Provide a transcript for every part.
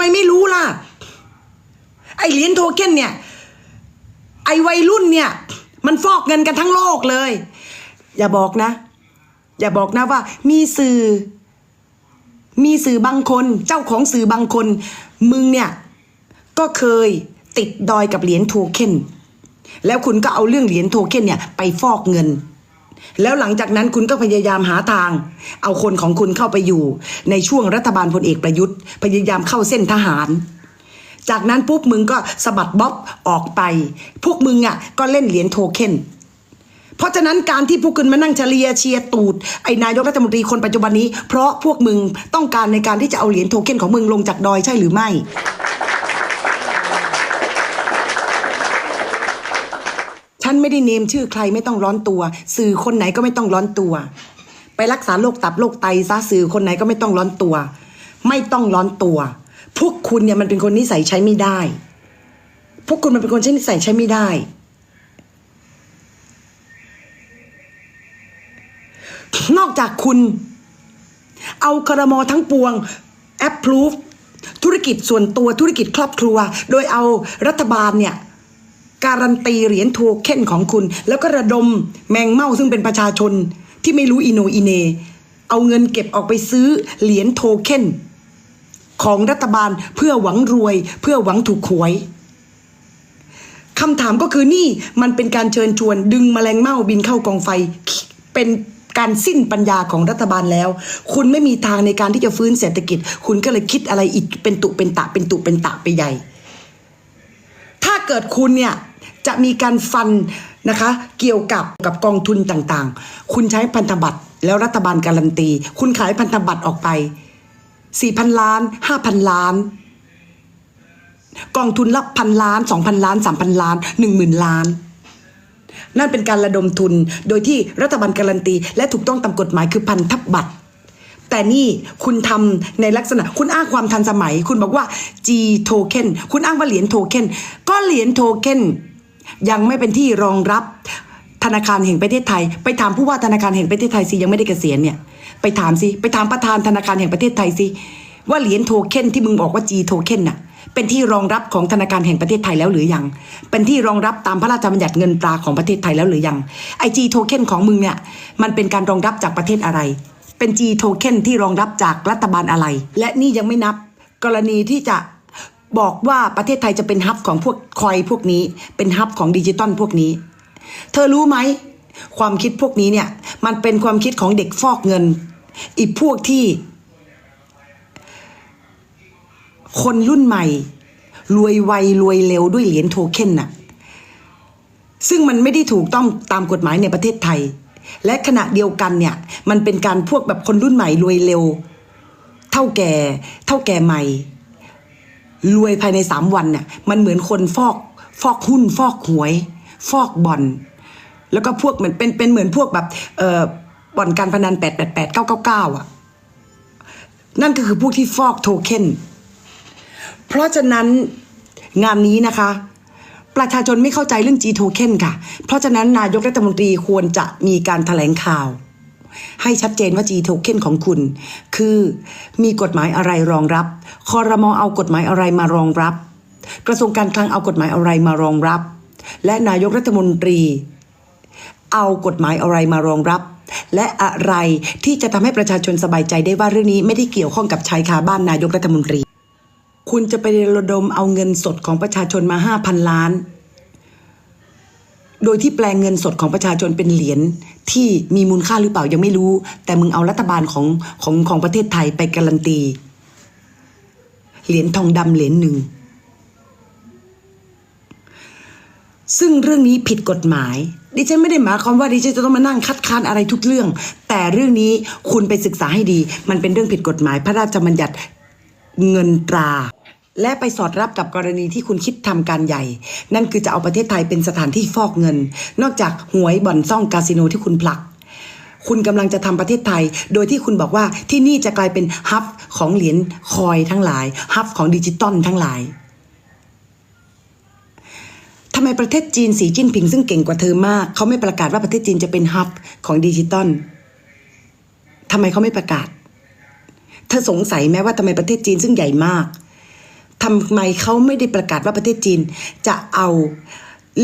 ไมไม่รู้ล่ะ ไอเหรียญโทเค็นเนี่ย ไอวัยรุ่นเนี่ย มันฟอกเงินกันทั้งโลกเลย อย่าบอกนะ อย่าบอกนะว่า มีสื่อ มีสื่อบางคน เจ้าของสื่อบางคน มึงเนี่ย ก็เคยติดดอยกับเหรียญโทเค็นแล้วคุณก็เอาเรื่องเหรียญโทเค็นเนี่ยไปฟอกเงิน แล้วหลังจากนั้นคุณก็พยายามหาทาง เอาคนของคุณเข้าไปอยู่ ในช่วงรัฐบาลพลเอกประยุทธ์ พยายามเข้าเส้นทหาร จากนั้นปุ๊บมึงก็สะบัดบ๊อบออกไป พวกมึงอะก็เล่นเหรียญโทเค็นเพราะฉะนั้นการที่พวกคุณมานั่งเฉลียเชียร์ตูดไอ้นายกรัฐมนตรีคนปัจจุบันนี้ เพราะพวกมึงต้องการในการที่จะเอาเหรียญโทเค็นของมึงลงจากดอยใช่หรือไม่ ฉันไม่ได้เนมชื่อใครไม่ต้องร้อนตัว สื่อคนไหนก็ไม่ต้องร้อนตัว ไปรักษาโรคตับโรคไตซะสื่อคนไหนก็ไม่ต้องร้อนตัว ไม่ต้องร้อนตัว พวกคุณเนี่ยมันเป็นคนนิสัยใช้ไม่ได้ พวกคุณมันเป็นคนใช้นิสัยใช้ไม่ได้ นอกจากคุณ เอาครมอทั้งปวง approve ธุรกิจส่วนตัวธุรกิจครอบครัว โดยเอารัฐบาลเนี่ย การันตีเหรียญโทเค็นของคุณ แล้วก็ระดมแมงเม่าซึ่งเป็นประชาชนที่ไม่รู้อิโนอิเน เอาเงินเก็บออกไปซื้อเหรียญโทเค็นของรัฐบาลเพื่อหวังรวย เพื่อหวังถูกหวยคำถามก็คือนี่มันเป็นการเชิญชวน ดึงแมลงเม่าบินเข้ากองไฟ เป็นการสิ้นปัญญาของรัฐบาลแล้ว คุณไม่มีทางในการที่จะฟื้นเศรษฐกิจ คุณก็เลยคิดอะไรอีกเป็นตุเป็นตะเป็นตุเป็นตะไปใหญ่ ถ้าเกิดคุณเนี่ย จะมีการฟันนะคะ เกี่ยวกับกับกองทุนต่างๆ คุณใช้พันธบัตรแล้วรัฐบาลการันตี คุณขายพันธบัตรออกไปสี่พันล้านห้าพันล้าน กองทุนละพันล้านสองพันล้านสามพันล้านหนึ่งหมื่นล้าน นั่นเป็นการระดมทุนโดยที่รัฐบาลการันตี และถูกต้องตามกฎหมายคือพันธบัตรแต่นี่คุณทำในลักษณะคุณอ้างความทันสมัย คุณบอกว่า G token คุณอ้างว่าเหรียญโทเค็นก็เหรียญโทเค็น ยังไม่เป็นที่รองรับธนาคารแห่งประเทศไทย ไปถามผู้ว่าธนาคารแห่งประเทศไทยสิยังไม่ได้เกษียณเนี่ยไปถามสิไปถามประธานธนาคารแห่งประเทศไทยสิว่าเหรียญโทเค็นที่มึงบอกว่า G token น่ะเป็นที่รองรับของธนาคารแห่งประเทศไทยแล้วหรือยัง เป็นที่รองรับตามพระราชบัญญัติเงินตราของประเทศไทยแล้วหรือยังไอจีโทเค็นของมึงเนี่ยมันเป็นการรองรับจากประเทศอะไร เป็น G token ที่รองรับจากรัฐบาลอะไร และนี่ยังไม่นับกรณีที่จะ บอกว่าประเทศไทยจะเป็นฮับของพวกคอยพวกนี้ เป็นฮับของดิจิตอลพวกนี้ เธอรู้ไหม ความคิดพวกนี้เนี่ย มันเป็นความคิดของเด็กฟอกเงิน อีกพวกที่ คนรุ่นใหม่ รวยไวรวยเร็วด้วยเหรียญโทเค็นน่ะ ซึ่งมันไม่ได้ถูกต้องตามกฎหมายในประเทศไทย และขณะเดียวกันเนี่ย มันเป็นการพวกแบบคนรุ่นใหม่รวยเร็ว เท่าแก่ เท่าแก่ใหม่ รวยภายในสามวันเนี่ยมันเหมือนคนฟอกฟอกหุ้นฟอกหวย ฟอกบอลแล้วก็พวกเหมือนเป็นเป็นเหมือนพวกแบบเออบ่อนการพนันแปดแปดแปดเก้าเก้าเก้าอะนั่นก็คือพวกที่ฟอกโทเค็นเพราะฉะนั้นงานนี้นะคะ ประชาชนไม่เข้าใจเรื่อง G token ค่ะ เพราะฉะนั้นนายกรัฐมนตรีควรจะมีการถแถลงข่าว ให้ชัดเจนว่า G token ของคุณ คือมีกฎหมายอะไรรองรับ คอรมอเอากฎหมายอะไรมารองรับ กระทรวงการคลังเอากฎหมายอะไรมารองรับ และนายกรัฐมนตรี เอากฎหมายอะไรมารองรับ และอะไรที่จะทำให้ประชาชนสบายใจได้ว่าเรื่องนี้ไม่ได้เกี่ยวข้องกับชายคาบ้านนายกรัฐมนตรี คุณจะไประดมเอาเงินสดของประชาชนมาห้าพันล้าน โดยที่แปลงเงินสดของประชาชนเป็นเหรียญที่มีมูลค่าหรือเปล่ายังไม่รู้ แต่มึงเอารัฐบาลของของของประเทศไทยไปการันตี เหรียญทองดำเหรียญหนึ่ง ซึ่งเรื่องนี้ผิดกฎหมาย ดิฉันไม่ได้หมายความว่าดิฉันจะต้องมานั่งคัดค้านอะไรทุกเรื่อง แต่เรื่องนี้คุณไปศึกษาให้ดี มันเป็นเรื่องผิดกฎหมายพระราชบัญญัติเงินตรา และไปสอดรับกับกรณีที่คุณคิดทำการใหญ่ นั่นคือจะเอาประเทศไทยเป็นสถานที่ฟอกเงิน นอกจากหวยบ่อนซ่องคาสิโนที่คุณผลัก คุณกำลังจะทำประเทศไทย โดยที่คุณบอกว่าที่นี่จะกลายเป็นฮับของเหรียญคอยทั้งหลายฮับของดิจิตอลทั้งหลายทำไมประเทศจีนสีจิ้นผิงซึ่งเก่งกว่าเธอมาก เขาไม่ประกาศว่าประเทศจีนจะเป็นฮับของดิจิตอลทำไมเขาไม่ประกาศ เธอสงสัยไหมว่าทำไมประเทศจีนซึ่งใหญ่มาก ทำไมเขาไม่ได้ประกาศว่าประเทศจีนจะเอา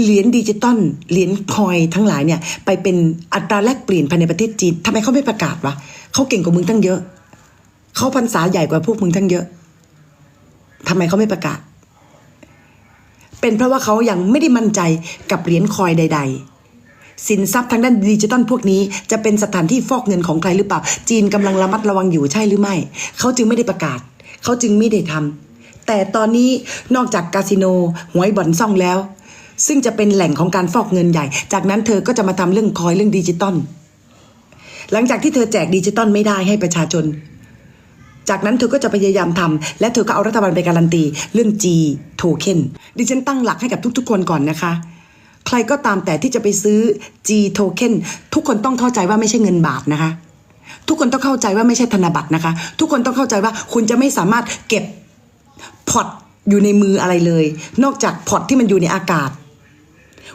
เหรียญดิจิตอลเหรียญคอยทั้งหลายเนี่ย ไปเป็นอัตราแลกเปลี่ยนภายในประเทศจีนทำไมเขาไม่ประกาศวะเขาเก่งกว่ามึงตั้งเยอะเขาพรรษาใหญ่กว่าพวกมึงทั้งเยอะทำไมเขาไม่ประกาศ เป็นเพราะว่าเขายังไม่ได้มั่นใจกับเหรียญคอยใด ๆสินทรัพย์ทางด้านดิจิตอลพวกนี้จะเป็นสถานที่ฟอกเงินของใครหรือเปล่า จีนกำลังระมัดระวังอยู่ใช่หรือไม่ เขาจึงไม่ได้ประกาศ เขาจึงไม่ได้ทำ แต่ตอนนี้นอกจากคาสิโนหวยบ่อนซ่องแล้ว ซึ่งจะเป็นแหล่งของการฟอกเงินใหญ่ จากนั้นเธอก็จะมาทำเรื่องคอยเรื่องดิจิตอลหลังจากที่เธอแจกดิจิตอลไม่ได้ให้ประชาชน จากนั้นเธอก็จะพยายามทำและเธอก็เอารัฐบาลไปการันตีเรื่อง G token ดิฉันตั้งหลักให้กับทุกๆ คนก่อนนะคะ ใครก็ตามแต่ที่จะไปซื้อ G token ทุกคนต้องเข้าใจว่าไม่ใช่เงินบาทนะคะ ทุกคนต้องเข้าใจว่าไม่ใช่ธนบัตรนะคะ ทุกคนต้องเข้าใจว่าคุณจะไม่สามารถเก็บ พอตอยู่ในมืออะไรเลย นอกจากพอตที่มันอยู่ในอากาศ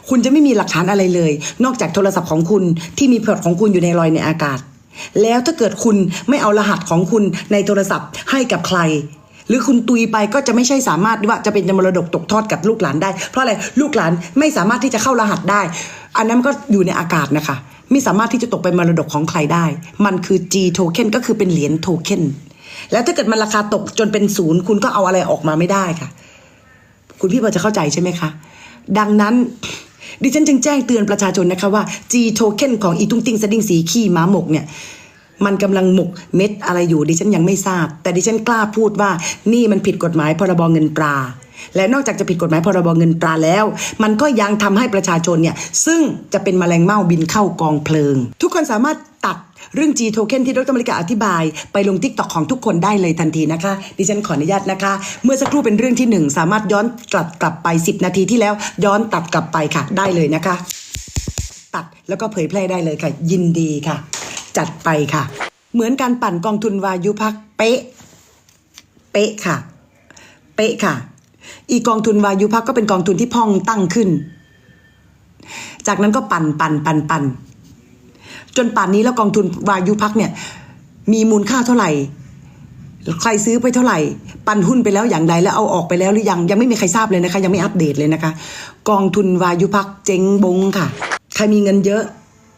คุณจะไม่มีหลักฐานอะไรเลย นอกจากโทรศัพท์ของคุณที่มีพอตของคุณอยู่ในลอยในอากาศ แล้วถ้าเกิดคุณไม่เอารหัสของคุณในโทรศัพท์ให้กับใคร หรือคุณตุยไปก็จะไม่ใช่สามารถว่าจะเป็นมรดกตกทอดกับลูกหลานได้ เพราะอะไรลูกหลานไม่สามารถที่จะเข้ารหัสได้ อันนั้นก็อยู่ในอากาศนะคะ ไม่สามารถที่จะตกเป็นมรดกของใครได้ มันคือ G token ก็คือเป็นเหรียญโทเค็น แล้วถ้าเกิดมันราคาตกจนเป็นศูนย์คุณก็เอาอะไรออกมาไม่ได้ค่ะ คุณพี่พอจะเข้าใจใช่ไหมคะ ดังนั้นดิฉันจึงแจ้งเตือนประชาชนนะคะว่า G token ของอีตุ้งติ้งสดิ้งสีขี้ม้าหมกเนี่ยมันกำลังหมกเม็ดอะไรอยู่ดิฉันยังไม่ทราบ แต่ดิฉันกล้าพูดว่านี่มันผิดกฎหมายพรบเงินตรา และนอกจากจะผิดกฎหมายพรบเงินตราแล้ว มันก็ยังทำให้ประชาชนเนี่ยซึ่งจะเป็นแมลงเม่าบินเข้ากองเพลิง ทุกคนสามารถตัดเรื่อง G token ที่ดรมริกาอธิบาย ไปลงทิกตอกของทุกคนได้เลยทันทีนะคะ ดิฉันขออนุญาตนะคะ เมื่อสักครู่เป็นเรื่องที่หนึ่งสามารถย้อนกลับกลับไป 10 นาทีที่แล้ว ย้อนตัดกลับไปค่ะได้เลยนะคะ ตัดแล้วก็เผยแพร่ได้เลยค่ะ ยินดีค่ะ จัดไปค่ะ เหมือนการปั่นกองทุนวายุพักเป๊ะ เป๊ะค่ะ เป๊ะค่ะ อีกองทุนวายุพักก็เป็นกองทุนที่พองตั้งขึ้น จากนั้นก็ปั่นปั่นปั่นปั่นจนป่านนี้แล้วกองทุนวายุพักเนี่ย มีมูลค่าเท่าไหร่ ใครซื้อไปเท่าไหร่ ปันหุ้นไปแล้วอย่างใดแล้วเอาออกไปแล้วหรือยังยังไม่มีใครทราบเลยนะคะ ยังไม่อัปเดตเลยนะคะ กองทุนวายุพักเจ๊งบงค่ะ ใครมีเงินเยอะ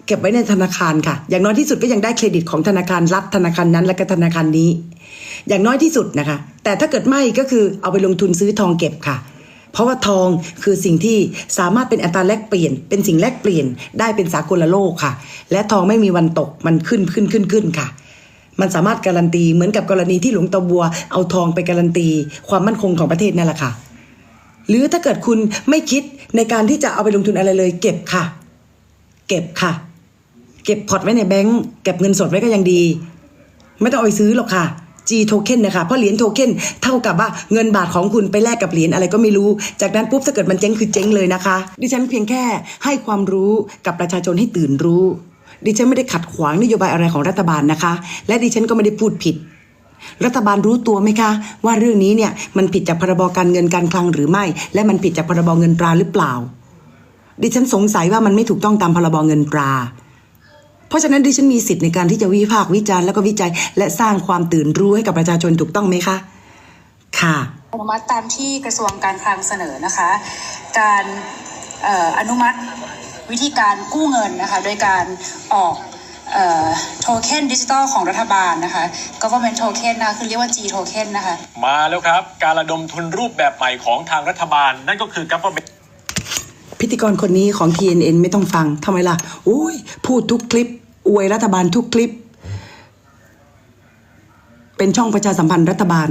เก็บไว้ในธนาคารค่ะ อย่างน้อยที่สุดก็ยังได้เครดิตของธนาคารรัฐธนาคารนั้นและก็ธนาคารนี้ อย่างน้อยที่สุดนะคะ แต่ถ้าเกิดไม่ก็คือเอาไปลงทุนซื้อทองเก็บค่ะ เพราะว่าทองคือสิ่งที่สามารถเป็นอัตราแลกเปลี่ยน เป็นสิ่งแลกเปลี่ยนได้เป็นสากลโลกค่ะ และทองไม่มีวันตกมันขึ้นขึ้นขึ้นขึ้นค่ะ มันสามารถการันตีเหมือนกับกรณีที่หลวงตาบัว เอาทองไปการันตี ความมั่นคงของประเทศนั่นแหละค่ะ หรือถ้าเกิดคุณไม่คิดในการที่จะเอาไปลงทุนอะไรเลย เก็บค่ะ เก็บค่ะ เก็บพอร์ตไว้ในแบงก์เก็บเงินสดไว้ก็ยังดี ไม่ต้องเอาไปซื้อหรอกค่ะ G token นะคะ เพราะเหรียญโทเค็นเท่ากับว่าเงินบาทของคุณไปแลกกับเหรียญอะไรก็ไม่รู้ จากนั้นปุ๊บถ้าเกิดมันเจ๊งคือเจ๊งเลยนะคะ ดิฉันเพียงแค่ให้ความรู้กับประชาชนให้ตื่นรู้ ดิฉันไม่ได้ขัดขวางนโยบายอะไรของรัฐบาลนะคะ และดิฉันก็ไม่ได้พูดผิดรัฐบาลรู้ตัวไหมคะ ว่าเรื่องนี้เนี่ยมันผิดจากพรบการเงินการคลังหรือไม่ และมันผิดจากพรบเงินตราหรือเปล่า ดิฉันสงสัยว่ามันไม่ถูกต้องตามพรบเงินตรา ราะฉะนั้นดิฉันมีสิทธิ์ในการที่จะวิพากษ์วิจารณ์แล้วก็วิจัย และสร้างความตื่นรู้ให้กับประชาชนถูกต้องไหมคะ ค่ะอนุมัติตามที่กระทรวงการคลังเสนอนะคะ การเอ่ออนุมัติวิธีการกู้เงินนะคะโดยการออกโทเค็นดิจิตอลของรัฐบาลนะคะ government token นะคะคือเรียกว่า G token นะคะ มาแล้วครับ การระดมทุนรูปแบบใหม่ของทางรัฐบาล นั่นก็คือ government พิธีกรคนนี้ของ TNN ไม่ต้องฟังทำไมล่ะ อุ้ยพูดทุกคลิป อวยรัฐบาลทุกคลิป เป็นช่องประชาสัมพันธ์รัฐบาล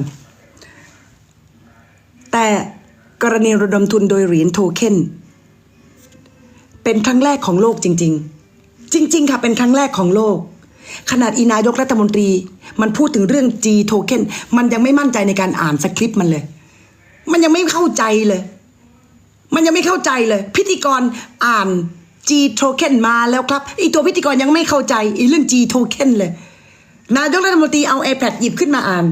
แต่กรณีระดมทุนโดยเหรียญโทเค็นเป็นครั้งแรกของโลกจริง ๆ จริง ๆ ค่ะ เป็นครั้งแรกของโลก ขนาดอีนายกรัฐมนตรี มันพูดถึงเรื่อง G token มันยังไม่มั่นใจในการอ่านสคริปต์มันเลย มันยังไม่เข้าใจเลย มันยังไม่เข้าใจเลย พิธีกรอ่าน G token มาแล้วครับไอตัวพิธีกรยังไม่เข้าใจไอเรื่อง G token เลย นายกรัฐมนตรีเอา iPad หยิบขึ้นมาอ่าน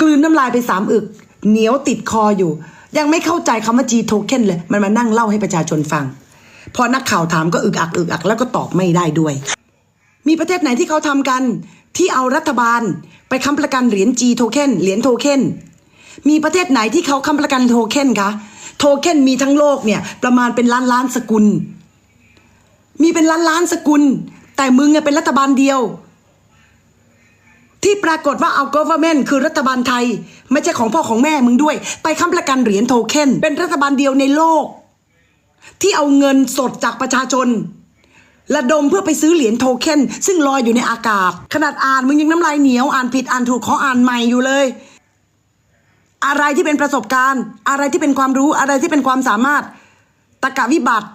กลืนน้ำลายไปสามอึก เหนียวติดคออยู่ ยังไม่เข้าใจคำว่า G token เลย มันมานั่งเล่าให้ประชาชนฟัง พอนักข่าวถามก็อึกอักอึกอัก แล้วก็ตอบไม่ได้ด้วย มีประเทศไหนที่เขาทำกัน ที่เอารัฐบาลไปค้ำประกันเหรียญ G token เหรียญโทเค็นมีประเทศไหนที่เขาค้ำประกันโทเค็นคะโทเค็นมีทั้งโลกเนี่ยประมาณเป็นล้านล้านสกุล มีเป็นล้านล้านสกุล แต่มึงเป็นรัฐบาลเดียว ที่ปรากฏว่าเอา government คือรัฐบาลไทย ไม่ใช่ของพ่อของแม่มึงด้วย ไปค้ำประกันเหรียญโทเค็นเป็นรัฐบาลเดียวในโลก ที่เอาเงินสดจากประชาชนระดมเพื่อไปซื้อเหรียญโทเค็นซึ่งลอยอยู่ในอากาศ ขนาดอ่านมึงยังน้ำลายเหนียวอ่านผิดอ่านถูกขออ่านใหม่อยู่เลย อะไรที่เป็นประสบการณ์ อะไรที่เป็นความรู้อะไรที่เป็นความสามารถตะกะวิบัติ